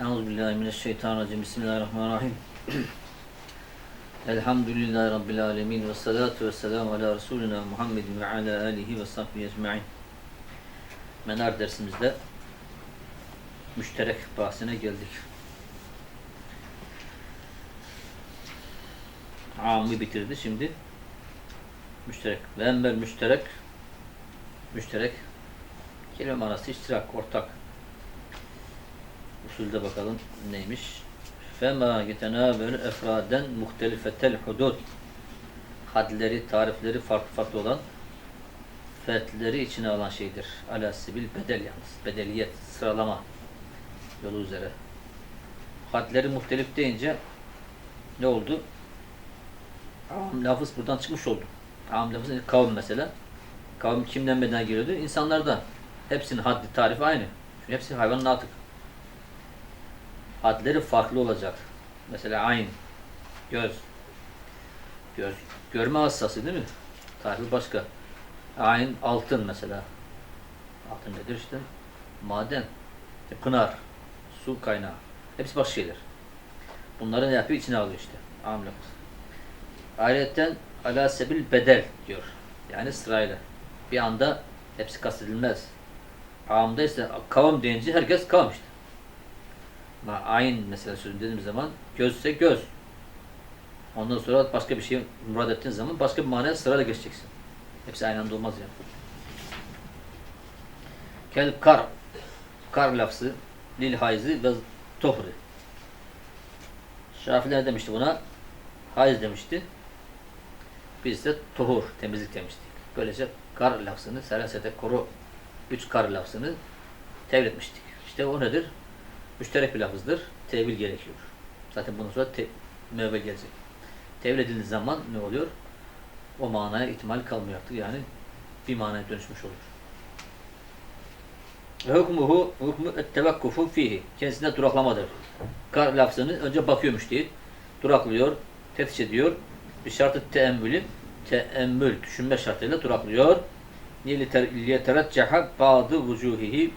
Euzubillahimineşşeytanirracim. Bismillahirrahmanirrahim. Elhamdülillahi Rabbil alemin. Ve salatu ve selamu ala Resulina Muhammedin ve ala alihi ve sahbihi ecma'in. Menar dersimizde müşterek bahsine geldik. Amı bitirdi. Şimdi müşterek. Ve embel müşterek müşterek kelime manası iştirak, ortak. Usulde bakalım neymiş. Fema yetenâvel efraden muhtelifetel hudud. Hadleri, tarifleri farklı farklı olan fertleri içine alan şeydir. Ala sibil bedel yalnız. Bedeliyet, sıralama yolu üzere. Hadleri muhtelif deyince ne oldu? Am lafız buradan çıkmış oldu. Am lafız kavim mesela. Kavim kimden beden geliyordu? İnsanlardan. Hepsinin haddi tarifi aynı. Çünkü hepsi hayvanın atık. Hadleri farklı olacak. Mesela ayn, göz. Göz, görme hassası değil mi? Tarifi başka. Ayn, altın mesela. Altın nedir işte? Maden, işte pınar, su kaynağı. Hepsi başka şeyler. Bunları ne yapıyor? İçine alıyor işte. Amlak. Ayrıca ala sebil bedel diyor. Yani sırayla. Bir anda hepsi kastedilmez. Amda ise kavim deyince herkes kavim işte. Ayin mesela sözünü dediğim zaman gözse göz. Ondan sonra başka bir şey murad ettiğin zaman başka bir manaya sırayla geçeceksin. Hepsi aynı anda olmaz yani. Kel kar. Kar lafzı lil hayzi ve tohri. Şafiler demişti buna. Hayz demişti. Biz de tohur, temizlik demiştik. Böylece kar lafzını, selasete koru, üç kar lafzını tevil etmiştik. İşte o nedir? müşterek bir lafızdır. Tevil gerekiyor. Zaten bundan sonra te gelecek. Tevil edildiği zaman ne oluyor? O manaya ihtimal kalmıyor artık. Yani bir manaya dönüşmüş olur. Ve hukmuhu hukmu ettevakkufu fihi. Kendisinde duraklamadır. Kar lafzını önce bakıyormuş değil. Duraklıyor, teftiş ediyor. Bir şartı teemmülü, teemmül, düşünme şartıyla duraklıyor. Niye tereccaha bazı vucuhihi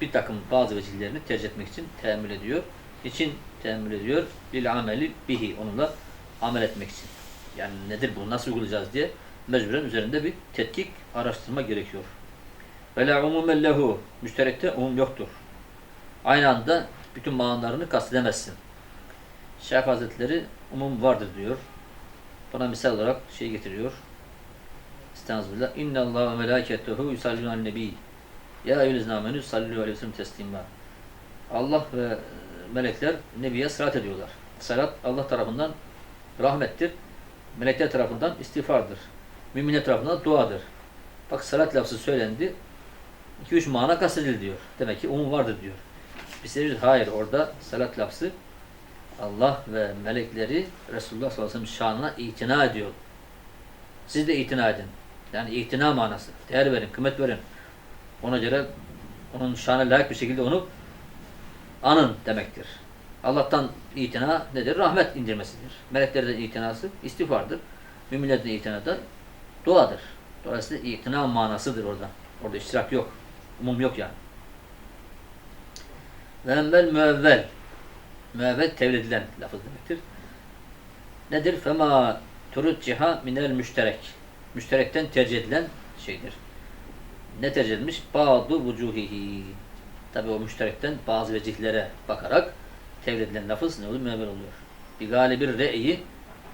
bir takım bazı vecillerini tercih etmek için teemmül ediyor. İçin teemmül ediyor? Lil ameli bihi. Onunla amel etmek için. Yani nedir bu? Nasıl uygulayacağız diye mecburen üzerinde bir tetkik, araştırma gerekiyor. Ve la umumen lehu. Müşterekte umum yoktur. Aynı anda bütün manalarını kastedemezsin. Şeyh Hazretleri umum vardır diyor. Bana misal olarak şey getiriyor. Estağfirullah. İnna Allah ve melâketuhu yusallûne nebi. Ya eyyühellezine amenü sallu aleyhi ve sellem teslima. Allah ve melekler Nebi'ye salat ediyorlar. Salat Allah tarafından rahmettir. Melekler tarafından istiğfardır. Müminler tarafından duadır. Bak salat lafzı söylendi. 2-3 mana kastedildi diyor. Demek ki umum vardır diyor. Biz de hayır orada salat lafzı Allah ve melekleri Resulullah sallallahu aleyhi ve sellem şanına itina ediyor. Siz de itina edin. Yani itina manası. Değer verin, kıymet verin. Ona göre onun şanı layık bir şekilde onu anın demektir. Allah'tan itina nedir? Rahmet indirmesidir. Meleklerden itinası istiğfardır. Müminlerden itina da duadır. Dolayısıyla itina manasıdır orada. Orada iştirak yok. Umum yok yani. Ve emmel müevvel. Müevvel edilen lafız demektir. Nedir? Fema turutciha minel müşterek. Müşterekten tercih edilen şeydir ne tercih edilmiş? Bazı vucuhihi. Tabi o müşterekten bazı vecihlere bakarak tevil edilen lafız ne oluyor? Müevvel oluyor. Bir galibi re'yi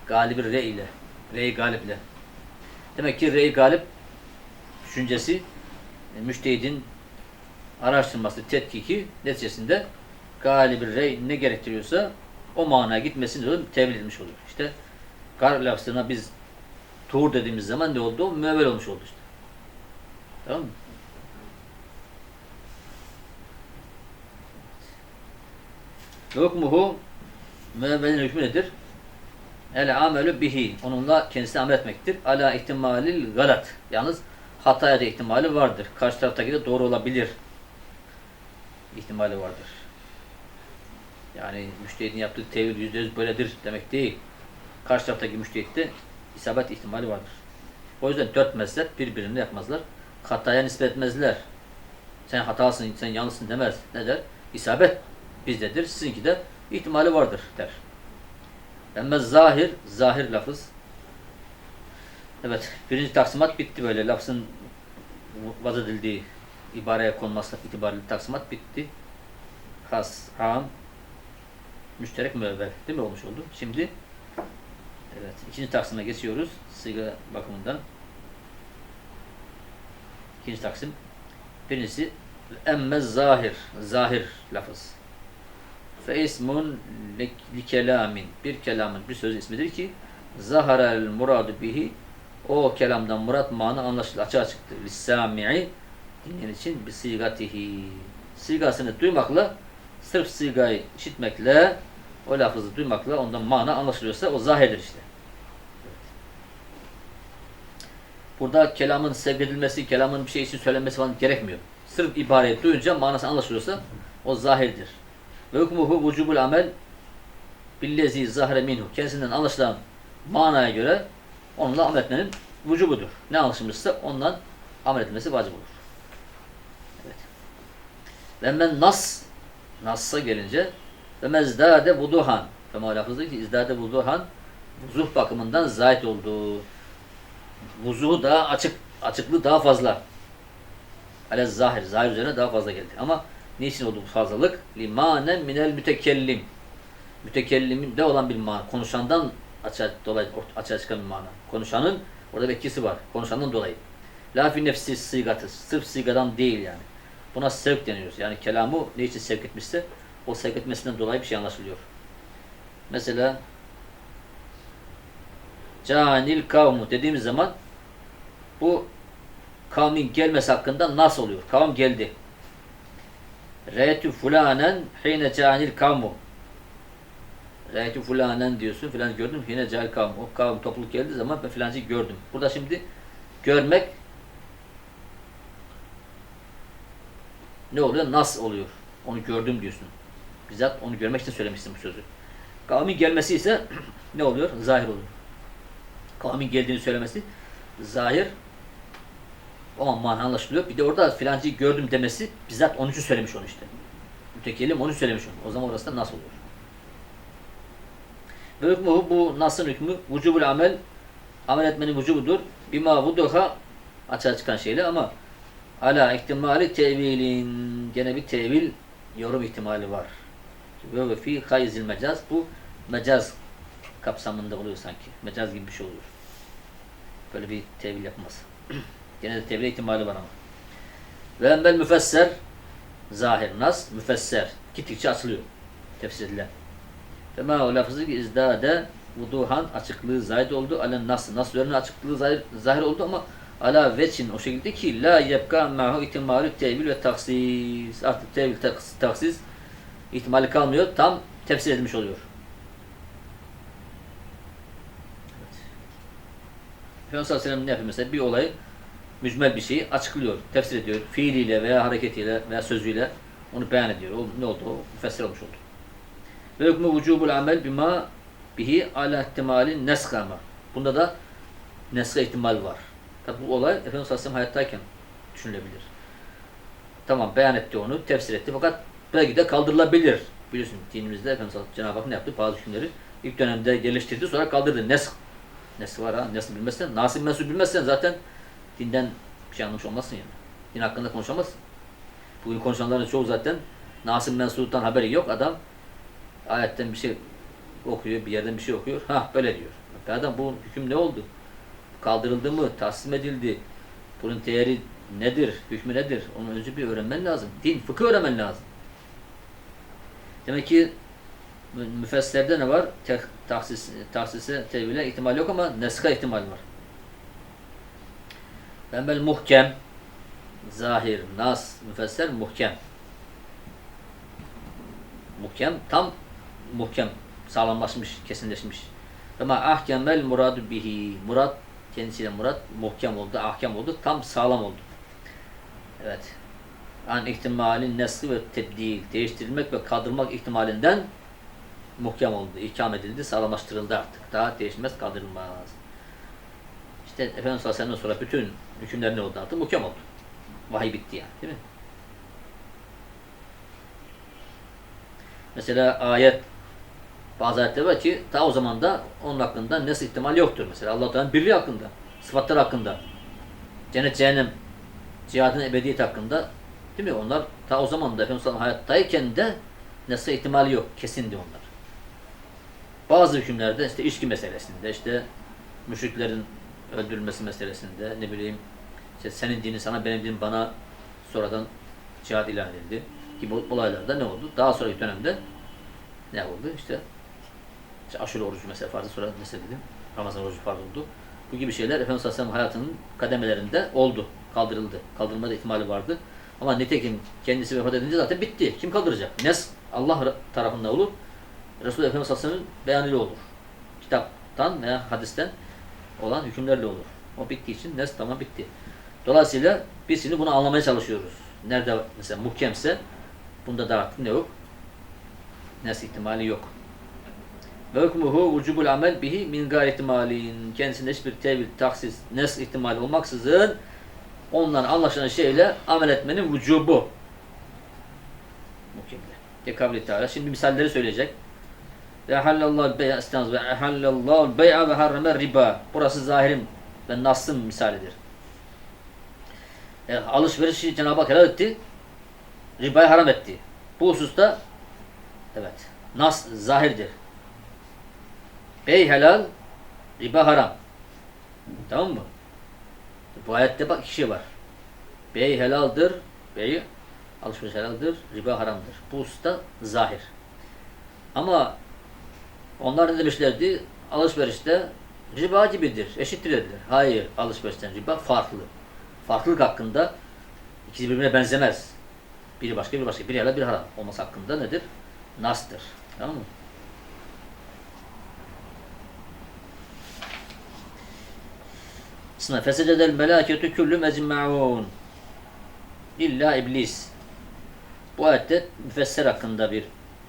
galibi re ile re'yi galiple. Demek ki re'yi galip düşüncesi e, müştehidin araştırması, tetkiki neticesinde galibi re ne gerektiriyorsa o manaya gitmesini oluyor, tevil edilmiş oluyor. İşte gar lafzına biz tuğur dediğimiz zaman ne oldu? O olmuş oldu işte. Tamam mı? Hukmuhu müevvelin hükmü nedir? El amelü bihi. Onunla kendisine amel etmektir. Ala ihtimalil galat. Yalnız hataya da ihtimali vardır. Karşı taraftaki de doğru olabilir. İhtimali vardır. Yani müştehidin yaptığı tevil yüzde yüz böyledir demek değil. Karşı taraftaki müştehitte isabet ihtimali vardır. O yüzden dört mezhep birbirini yapmazlar hataya nispet etmezler. Sen hatasın, sen yanlışsın demez. Ne der? İsabet bizdedir. Sizinki de ihtimali vardır der. Ama zahir, zahir lafız. Evet, birinci taksimat bitti böyle. Lafzın vaz edildiği ibareye konması itibariyle taksimat bitti. Has, am, müşterek müevvel değil mi olmuş oldu? Şimdi evet ikinci taksime geçiyoruz. Sigara bakımından. İkinci taksim. Birincisi emme zahir. Zahir lafız. Fe ismun li kelamin. Bir kelamın bir söz ismidir ki zaharel muradu bihi o kelamdan murat mana anlaşılır. Açığa çıktı. Lissami'i dinleyen için bir sigatihi. Sigasını duymakla sırf sigayı işitmekle o lafızı duymakla ondan mana anlaşılıyorsa o zahirdir işte. Burada kelamın sevgedilmesi, kelamın bir şey için söylenmesi falan gerekmiyor. Sırf ibareyi duyunca manası anlaşılıyorsa o zahirdir. Ve hukmuhu vücubul amel billezi zahre minhu. Kendisinden anlaşılan manaya göre onunla amel etmenin vücubudur. Ne anlaşılmışsa ondan amel etmesi vacip olur. Evet. Ve men nas Nas'a gelince ve mezdade vuduhan. Fema lafızı ki izdade vuduhan vuzuh bakımından zahit olduğu. Vuzuhu daha açık, açıklığı daha fazla. Ale zahir, zahir üzerine daha fazla geldi. Ama niçin oldu bu fazlalık? Limanen minel mütekellim. Mütekellimin de olan bir mana. Konuşandan açığa, dolayı, açığa çıkan bir mana. Konuşanın orada bir etkisi var. Konuşandan dolayı. La fi nefsi sigatı. Sırf sigadan değil yani. Buna sevk deniyor. Yani kelamı ne için sevk etmişse o sevk etmesinden dolayı bir şey anlaşılıyor. Mesela canil kavmu dediğimiz zaman bu kavmin gelmesi hakkında nasıl oluyor? Kavim geldi. Re'tü fulanen hine canil kavmu. Re'tü fulanen diyorsun. Filan gördüm. Hine canil kavmu. O kavim topluluk geldiği zaman ben filancı gördüm. Burada şimdi görmek ne oluyor? Nas oluyor. Onu gördüm diyorsun. Bizzat onu görmek için söylemişsin bu sözü. Kavmin gelmesi ise ne oluyor? Zahir oluyor. Kavmin geldiğini söylemesi zahir o an mana anlaşılıyor. Bir de orada filancıyı gördüm demesi bizzat onun için söylemiş onu işte. Mütekellim onu söylemiş onu. O zaman orası da nas oluyor. Ve hükmü bu nasın hükmü vücubul amel amel etmenin vücubudur. Bima vuduha açığa çıkan şeyle ama ala ihtimali tevilin gene bir tevil yorum ihtimali var. Ve ve fi hayzil mecaz bu mecaz kapsamında oluyor sanki. Mecaz gibi bir şey oluyor. Böyle bir tevil yapmaz. gene de ihtimali var ama. Ve embel müfesser zahir nas müfesser gittikçe açılıyor. Tefsir edilen. Ve ma o lafızı izdade vuduhan açıklığı zahid oldu. Alen nas nas üzerine açıklığı zahir, zahir oldu ama ala veçin o şekilde ki la yebka ma'hu ihtimalü tevil ve taksis. Artık tevil taksis ihtimali kalmıyor. Tam tefsir edilmiş oluyor. Efendimiz sallallahu aleyhi ve sellem ne yapıyor mesela? Bir olayı mücmel bir şeyi açıklıyor, tefsir ediyor. Fiiliyle veya hareketiyle veya sözüyle onu beyan ediyor. O ne oldu? O müfessir olmuş oldu. Ve hükmü vücubul amel bima bihi ala ihtimali neskama. Bunda da neska ihtimal var. Tabi bu olay Efendimiz sallallahu aleyhi ve sellem hayattayken düşünülebilir. Tamam beyan etti onu, tefsir etti fakat belki de kaldırılabilir. Biliyorsun dinimizde Efendimiz Cenab-ı Hak ne yaptı? Bazı hükümleri ilk dönemde geliştirdi sonra kaldırdı. Nesk. Nesk var ha. Nesk bilmezsen, nasip mensup bilmezsen zaten dinden bir şey anlamış olmazsın yani. Din hakkında konuşamazsın. Bugün konuşanların çoğu zaten nasip mensuptan haberi yok. Adam ayetten bir şey okuyor, bir yerden bir şey okuyor. Ha böyle diyor. Adam bu hüküm ne oldu? Kaldırıldı mı? Taslim edildi? Bunun değeri nedir? Hükmü nedir? Onu önce bir öğrenmen lazım. Din, fıkıh öğrenmen lazım. Demek ki müfesslerde ne var? Tahsis, tahsise, tevhile ihtimal yok ama neska ihtimal var. Embel muhkem, zahir, nas, müfesser, muhkem. Muhkem, tam muhkem, sağlamlaşmış, kesinleşmiş. Ama ahkemel muradu bihi, murat, kendisiyle murat, muhkem oldu, ahkam oldu, tam sağlam oldu. Evet. An ihtimalin nesli ve tebdil, değiştirilmek ve kaldırmak ihtimalinden muhkem oldu, ihkam edildi, sağlamlaştırıldı artık. Daha değişmez, kaldırılmaz. İşte Efendimiz sallallahu aleyhi ve sonra bütün hükümler ne oldu artık? Muhkem oldu. Vahiy bitti yani, değil mi? Mesela ayet bazı ayetler var ki ta o zaman da onun hakkında nesl ihtimal yoktur. Mesela Allah Teala'nın birliği hakkında, sıfatlar hakkında, cennet cehennem, cihadın ebediyet hakkında değil mi? Onlar ta o zaman da Efendimiz hayattayken de nesl ihtimali yok. Kesindi onlar. Bazı hükümlerde işte içki meselesinde, işte müşriklerin öldürülmesi meselesinde, ne bileyim işte senin dinin sana, benim dinim bana sonradan cihad ilan edildi. Gibi olaylarda ne oldu? Daha sonraki dönemde ne oldu? İşte, işte aşure orucu mesela farzı sonra ne dedim? Ramazan orucu farz oldu. Bu gibi şeyler Efendimiz Aleyhisselam hayatının kademelerinde oldu. Kaldırıldı. Kaldırılma da ihtimali vardı. Ama nitekim kendisi vefat edince zaten bitti. Kim kaldıracak? Nes Allah tarafından olur. Resulullah Efendimiz Aleyhisselam'ın beyanıyla olur. Kitaptan veya hadisten olan hükümlerle olur. O bittiği için nes tamam bitti. Dolayısıyla biz şimdi bunu anlamaya çalışıyoruz. Nerede mesela muhkemse bunda da artık ne yok? Nes ihtimali yok. Ve hükmuhu vücubul amel bihi min gayri ihtimalin. Kendisinde hiçbir tevil, taksis, nes ihtimali olmaksızın ondan anlaşılan şeyle amel etmenin vücubu. Muhkemde. De kavli teala. Şimdi misalleri söyleyecek. Ve halallahu bey'a istanız ve halallahu bey'a ve harrame riba. Burası zahirin ve Nas'ın misalidir. E, alışverişi Cenab-ı Hak helal etti. Ribayı haram etti. Bu hususta evet Nas zahirdir. Bey helal, riba haram. Tamam mı? Bu ayette bak iki şey var. Bey helaldir, bey alışveriş helaldir, riba haramdır. Bu hususta zahir. Ama onlar ne demişlerdi? Alışverişte riba gibidir, eşittir dediler. Hayır, alışverişten riba farklı. Farklılık hakkında ikisi birbirine benzemez. Biri başka, biri başka. Biri helal, biri haram olması hakkında nedir? Nastır. Tamam mı? Sına fesecedel melâketü küllü mecma'un. İlla iblis. Bu ayette müfesser hakkında bir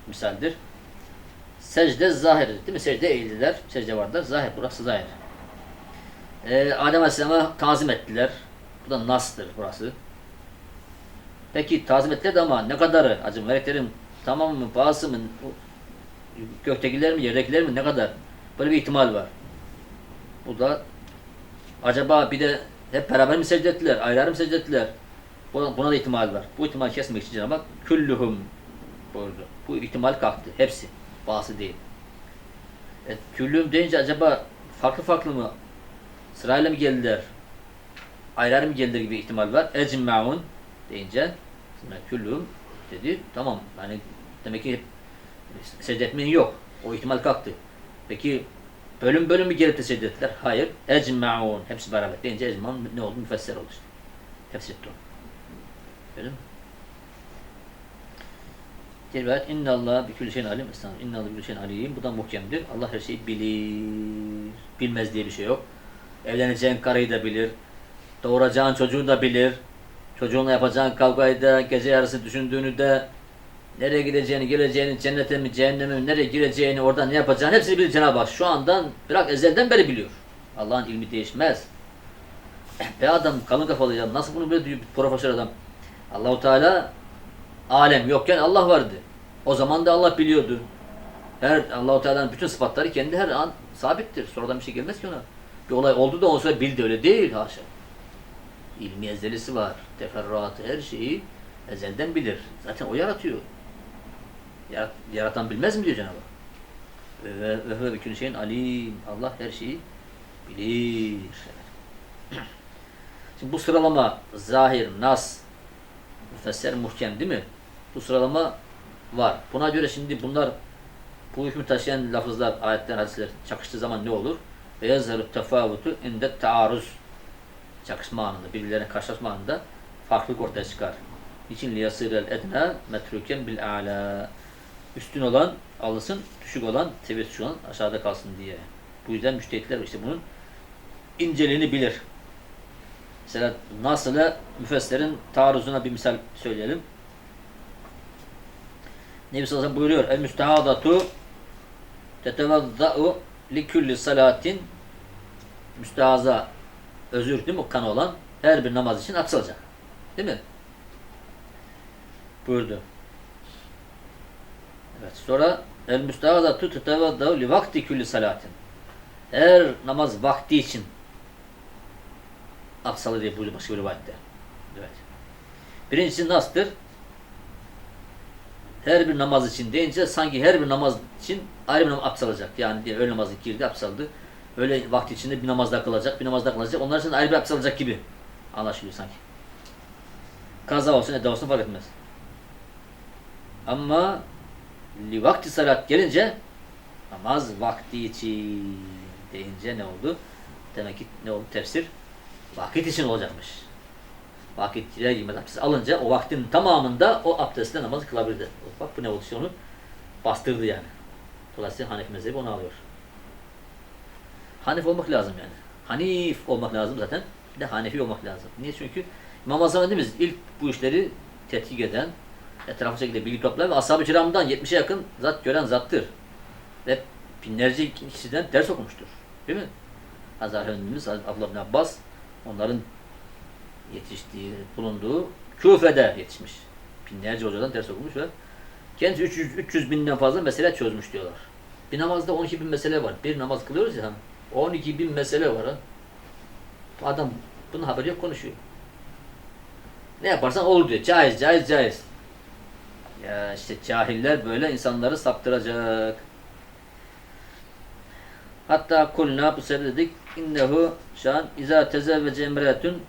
misaldir. Secde zahir. Değil mi? Secde eğildiler. Secde vardır. Zahir. Burası zahir. Ee, Adem Aleyhisselam'a tazim ettiler. Bu da nastır burası. Peki tazim ettiler de ama ne kadarı? Acı meleklerin tamam mı? Bazısı mı? Göktekiler mi? Yerdekiler mi? Ne kadar? Böyle bir ihtimal var. Bu da acaba bir de hep beraber mi secde ettiler? Ayrı mı secde ettiler? Buna, buna da ihtimal var. Bu ihtimal kesmek için Cenab-ı küllühüm buyurdu. Bu ihtimal kalktı. Hepsi. Bazı değil. E, küllühüm deyince acaba farklı farklı mı? Sırayla mı geldiler? Ayrı mı geldiler gibi ihtimal var. Ecma'un deyince küllühüm dedi. Tamam. Yani demek ki secde etmenin yok. O ihtimal kalktı. Peki bölüm bölüm mü gelip de secde ettiler? Hayır. Ecma'un. Hepsi beraber deyince ecma'un ne oldu? Müfesser oldu işte. Tefsir etti onu. Gördün mü? Bir ayet inna Allah bi kulli şeyin alim. İnna Allah bi kulli şeyin alim. Bu da muhkemdir. Allah her şeyi bilir. Bilmez diye bir şey yok. Evleneceğin karıyı da bilir. Doğuracağın çocuğu da bilir. Çocuğunla yapacağın kavgayı da, gece yarısı düşündüğünü de, nereye gideceğini, geleceğini, cennete mi, cehenneme mi, nereye gireceğini, orada ne yapacağını hepsini bilir Cenab-ı Hak. Şu andan, bırak ezelden beri biliyor. Allah'ın ilmi değişmez. Be adam kalın kafalı ya. Nasıl bunu böyle diyor profesör adam? Allahu Teala alem yokken Allah vardı. O zaman da Allah biliyordu. Her Allahu Teala'nın bütün sıfatları kendi her an sabittir. Sonradan bir şey gelmez ki ona. Bir olay oldu da sonra bildi öyle değil haşa. İlmi ezelisi var. Teferruatı her şeyi ezelden bilir. Zaten o yaratıyor. Yarat, yaratan bilmez mi diyor Cenab-ı Hak. Ve ve bütün şeyin alim. Allah her şeyi bilir. Şimdi bu sıralama zahir, nas, müfesser, muhkem değil mi? Bu sıralama var. Buna göre şimdi bunlar bu hükmü taşıyan lafızlar, ayetler, hadisler çakıştığı zaman ne olur? Ve yazharu tefavutu inde taarruz çakışma anında, birbirlerine karşılaşma anında farklılık ortaya çıkar. İçin liyasirel edna metruken bil ala. Üstün olan alınsın, düşük olan, tevessü olan aşağıda kalsın diye. Bu yüzden müştehitler işte bunun inceliğini bilir. Mesela nasıla müfessirin taarruzuna bir misal söyleyelim. Nebi sallallahu aleyhi buyuruyor. El müstehadatu tetevazza'u li kulli salatin müstehaza özür değil mi? Kan olan her bir namaz için atılacak. Değil mi? Buyurdu. Evet. Sonra el müstahazatu tutevaddahu li vakti külli salatin. Her namaz vakti için absalı diye buyuruyor başka bir rivayette. Evet. Birincisi nasıldır? Her bir namaz için deyince sanki her bir namaz için ayrı bir namaz absalacak. Yani diye öğle namazı girdi absaldı. Öyle vakti içinde bir namazda kılacak, bir namazda kılacak. Onlar için ayrı bir absalacak gibi anlaşılıyor sanki. Kaza olsun, eda olsun fark etmez. Ama li vakti salat gelince namaz vakti için deyince ne oldu? Demek ki ne oldu tefsir? Vakit için olacakmış. Vakit girer girmez abdest alınca o vaktin tamamında o abdestle namaz kılabilirdi. Bak bu ne bastırdı yani. Dolayısıyla Hanefi mezhebi onu alıyor. Hanif olmak lazım yani. Hanif olmak lazım zaten. Bir de Hanefi olmak lazım. Niye? Çünkü İmam Hasan Efendimiz ilk bu işleri tetkik eden, etrafı şekilde bilgi toplayan ve ashab-ı kiramdan 70'e yakın zat gören zattır. Ve binlerce kişiden ders okumuştur. Değil mi? Hazar Efendimiz, Abdullah bin Abbas onların yetiştiği, bulunduğu Küfe'de yetişmiş. Binlerce hocadan ders okumuş ve kendisi 300, 300 binden fazla mesele çözmüş diyorlar. Bir namazda 12 bin mesele var. Bir namaz kılıyoruz ya. 12 bin mesele var. Adam bunun haberi yok konuşuyor. Ne yaparsan olur diyor. Caiz, caiz, caiz. Ya işte cahiller böyle insanları saptıracak. Hatta kulna bu sebeple dedik innehu şan iza tezevvece emretun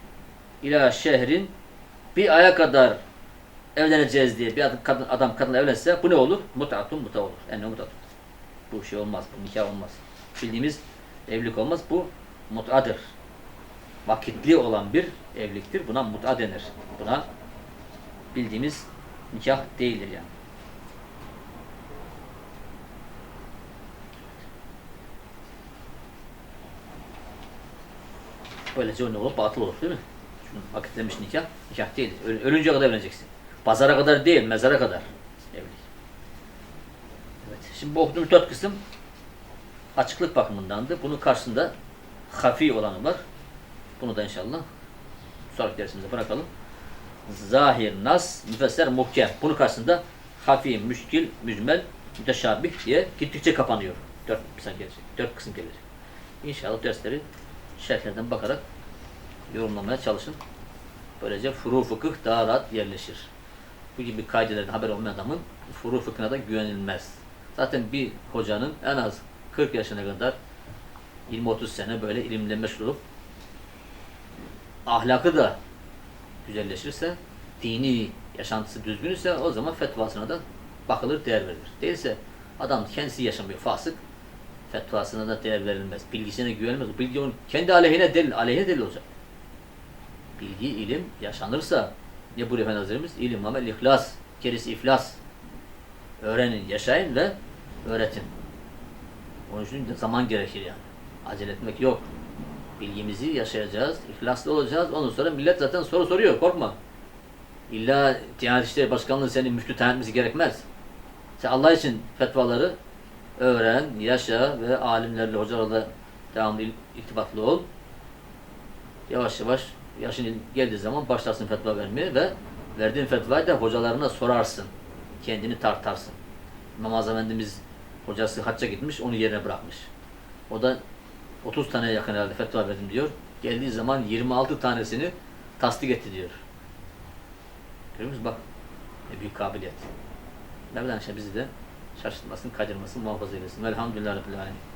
ila şehrin bir aya kadar evleneceğiz diye bir adam kadın, adam kadınla evlense bu ne olur? Mutatun muta olur. Yani mutatun. Bu şey olmaz. Bu nikah olmaz. Bildiğimiz evlilik olmaz. Bu mutadır. Vakitli olan bir evliliktir. Buna muta denir. Buna bildiğimiz nikah değildir yani. Böylece o ne olur? Batıl olur değil mi? Çünkü vakitlenmiş nikah, nikah değil. Öl- ölünceye kadar evleneceksin. Pazara kadar değil, mezara kadar evlilik. Evet. Şimdi bu okuduğumuz dört kısım açıklık bakımındandı. Bunun karşısında hafi olanı var. Bunu da inşallah sonraki dersimize bırakalım. Zahir, nas, müfesser, muhkem. Bunun karşısında hafi, müşkil, mücmel, müteşabih diye gittikçe kapanıyor. Dört kısım gelecek. Dört kısım gelecek. İnşallah dersleri şerhlerden bakarak yorumlamaya çalışın. Böylece furu fıkıh daha rahat yerleşir. Bu gibi kaidelerden haber olmayan adamın furu fıkhına da güvenilmez. Zaten bir hocanın en az 40 yaşına kadar 20-30 sene böyle ilimle meşgul olup ahlakı da güzelleşirse, dini yaşantısı düzgün ise o zaman fetvasına da bakılır, değer verilir. Değilse adam kendisi yaşamıyor, fasık, fetvasına da değer verilmez. Bilgisine güvenilmez. Bilgi onun kendi aleyhine delil, aleyhine delil olacak. Bilgi, ilim yaşanırsa ne buyuruyor Efendi Hazretlerimiz? İlim, amel, ihlas. Gerisi iflas. Öğrenin, yaşayın ve öğretin. Onun için de zaman gerekir yani. Acele etmek yok. Bilgimizi yaşayacağız, ihlaslı olacağız. Ondan sonra millet zaten soru soruyor, korkma. İlla Diyanet İşleri Başkanlığı senin müftü tayin gerekmez. Sen Allah için fetvaları öğren, yaşa ve alimlerle, hocalarla devamlı irtibatlı ol. Yavaş yavaş yaşın geldiği zaman başlarsın fetva vermeye ve verdiğin fetvayı da hocalarına sorarsın. Kendini tartarsın. İmam Azam Efendimiz hocası hacca gitmiş, onu yerine bırakmış. O da 30 tane yakın herhalde fetva verdim diyor. Geldiği zaman 26 tanesini tasdik etti diyor. Görüyor musunuz? Bak ne büyük kabiliyet. Mevlana işte bizi de şaşırtmasın, kaydırmasın, muhafaza eylesin. Velhamdülillah Rabbil Alemin.